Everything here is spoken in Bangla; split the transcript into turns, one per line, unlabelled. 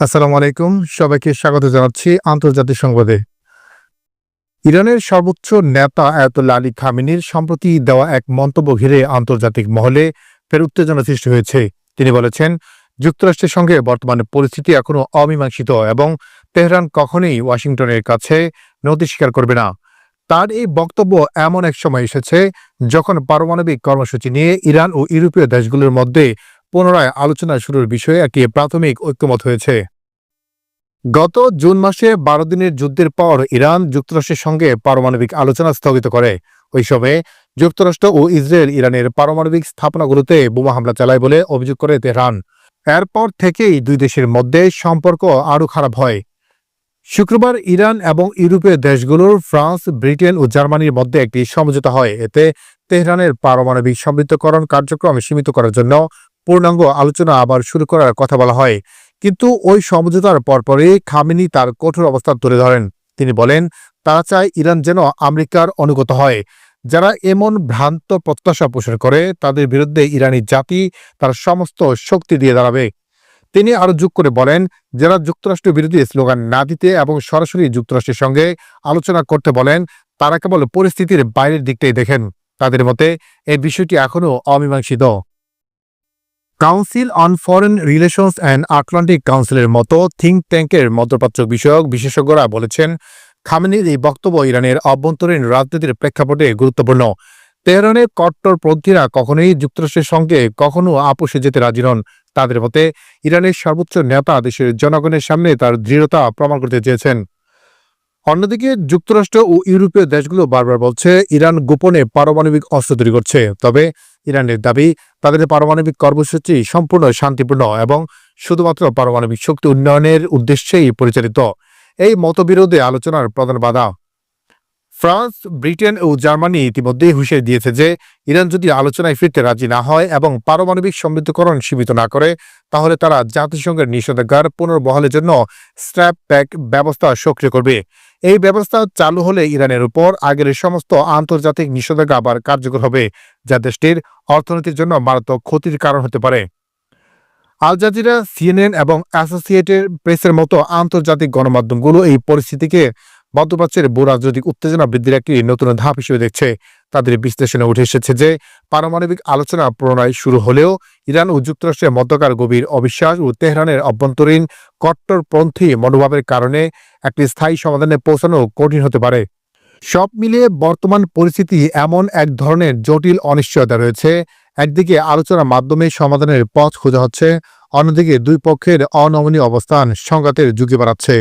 আসসালামু আলাইকুম। সবাইকে স্বাগত জানাচ্ছি আন্তর্জাতিক সংবাদে। ইরানের সর্বোচ্চ নেতা আয়াতুল্লাহ আলী খামিনির সম্প্রতি দেওয়া এক মন্তব্য ঘিরে আন্তর্জাতিক মহলে ফের উত্তেজনা সৃষ্টি হয়েছে। তিনি বলেছেন, যুক্তরাষ্ট্রের সঙ্গে বর্তমানে পরিস্থিতি এখনও অমীমাংসিত এবং তেহরান কখনোই ওয়াশিংটনের কাছে নথি স্বীকার করবে না। তার এই বক্তব্য এমন এক সময় এসেছে যখন পারমাণবিক কর্মসূচি নিয়ে ইরান ও ইউরোপীয় দেশগুলোর মধ্যে পুনরায় আলোচনা শুরুর বিষয়ে একটি প্রাথমিক ঐক্যমত হয়েছে। গত জুন মাসে বারো দিনের যুদ্ধের পর ইরান যুক্তরাষ্ট্রের সঙ্গে পারমাণবিক আলোচনা স্থগিত করে। ওই সময়ে যুক্তরাষ্ট্র ও ইসরায়েল ইরানের পারমাণবিক স্থাপনাগুলোতে বোমা হামলা চালায় বলে অভিযোগ করে তেহরান। এরপর থেকেই দুই দেশের মধ্যে সম্পর্ক আরও খারাপ হয়। শুক্রবার ইরান এবং ইউরোপীয় দেশগুলোর ফ্রান্স, ব্রিটেন ও জার্মানির মধ্যে একটি সমঝোতা হয়। এতে তেহরানের পারমাণবিক সমৃদ্ধকরণ কার্যক্রম সীমিত করার জন্য পূর্ণাঙ্গ আলোচনা আবার শুরু করার কথা বলা হয়। কিন্তু ওই সমঝোতার পরপরই খামিনি তার কঠোর অবস্থান তুলে ধরেন। তিনি বলেন, তারা চায় ইরান যেন আমেরিকার অনুগত হয়। যারা এমন ভ্রান্ত প্রত্যাশা পোষণ করে, তাদের বিরুদ্ধে ইরানি জাতি তার সমস্ত শক্তি দিয়ে দাঁড়াবে। তিনি আরও যোগ করে বলেন, যারা যুক্তরাষ্ট্র বিরোধী স্লোগান না দিতে এবং সরাসরি যুক্তরাষ্ট্রের সঙ্গে আলোচনা করতে বলেন, তারা কেবল পরিস্থিতির বাইরের দিকটাই দেখেন। তাদের মতে, এই বিষয়টি এখনও অমীমাংসিত। Council on foreign relations and Atlantic কাউন্সিলের মতো থিঙ্ক ট্যাঙ্কের মধ্যপ্রাচ্য বিষয়ক বিশেষজ্ঞরা বলেছেন, খামেনির এই বক্তব্য ইরানের অভ্যন্তরীণ রাজনীতির প্রেক্ষাপটে গুরুত্বপূর্ণ। তেহরানের কট্টরপন্থীরা কখনোই যুক্তরাষ্ট্রের সঙ্গে কখনো আপোষে যেতে রাজি নন। তাদের মতে, ইরানের সর্বোচ্চ নেতা দেশের জনগণের সামনে তার দৃঢ়তা প্রমাণ করতে চেয়েছেন। অন্যদিকে, যুক্তরাষ্ট্র ও ইউরোপীয় দেশগুলো বারবার বলছে, ইরান গোপনে পারমাণবিক অস্ত্র তৈরি করছে। তবে ইরানের দাবি, তাদের পারমাণবিক কর্মসূচি সম্পূর্ণ শান্তিপূর্ণ এবং শুধুমাত্র পারমাণবিক শক্তি উন্নয়নের উদ্দেশ্যেই পরিচালিত। এই মতবিরোধে আলোচনার প্রধান বাধা ফ্রান্স, ব্রিটেন ও জার্মানি ইতিমধ্যেই হুঁশিয়ারি দিয়েছে যে ইরান যদি আলোচনায় ফিরতে রাজি না হয় এবং পারমাণবিক সমৃদ্ধকরণ সীমিত না করে, তাহলে তারা জাতিসংঘের নিষেধাজ্ঞার পুনর্বহালের জন্য স্ট্র্যাপ প্যাক ব্যবস্থা সক্রিয় করবে। এই ব্যবস্থা চালু হলে ইরানের উপর আগের সমস্ত আন্তর্জাতিক নিষেধাজ্ঞা আবার কার্যকর হবে, যা দেশটির অর্থনীতির জন্য মারাত্মক ক্ষতির কারণ হতে পারে। আল জাজিরা, সিএনএন এবং অ্যাসোসিয়েটেড প্রেসের মতো আন্তর্জাতিক গণমাধ্যমগুলো এই পরিস্থিতিকে মধ্যপ্রাচ্যের ভূ রাজনৈতিক উত্তেজনা বৃদ্ধির একটি নতুন ধাপ হিসেবে দেখছে। তাদের বিশ্লেষণে উঠে এসেছে যে, পারমাণবিক আলোচনা প্রণয় শুরু হলেও ইরান ও যুক্তরাষ্ট্রের মধ্যকার গভীর অবিশ্বাস ও তেহরানের অভ্যন্তরীণ কট্টরপন্থী মনোভাবের কারণে একটি স্থায়ী সমাধানে পৌঁছানো কঠিন হতে পারে। সব মিলিয়ে বর্তমান পরিস্থিতি এমন এক ধরনের জটিল অনিশ্চয়তা রয়েছে। একদিকে আলোচনার মাধ্যমে সমাধানের পথ খোঁজা হচ্ছে, অন্যদিকে দুই পক্ষের অনমনীয় অবস্থান সংঘাতের ঝুঁকি বাড়াচ্ছে।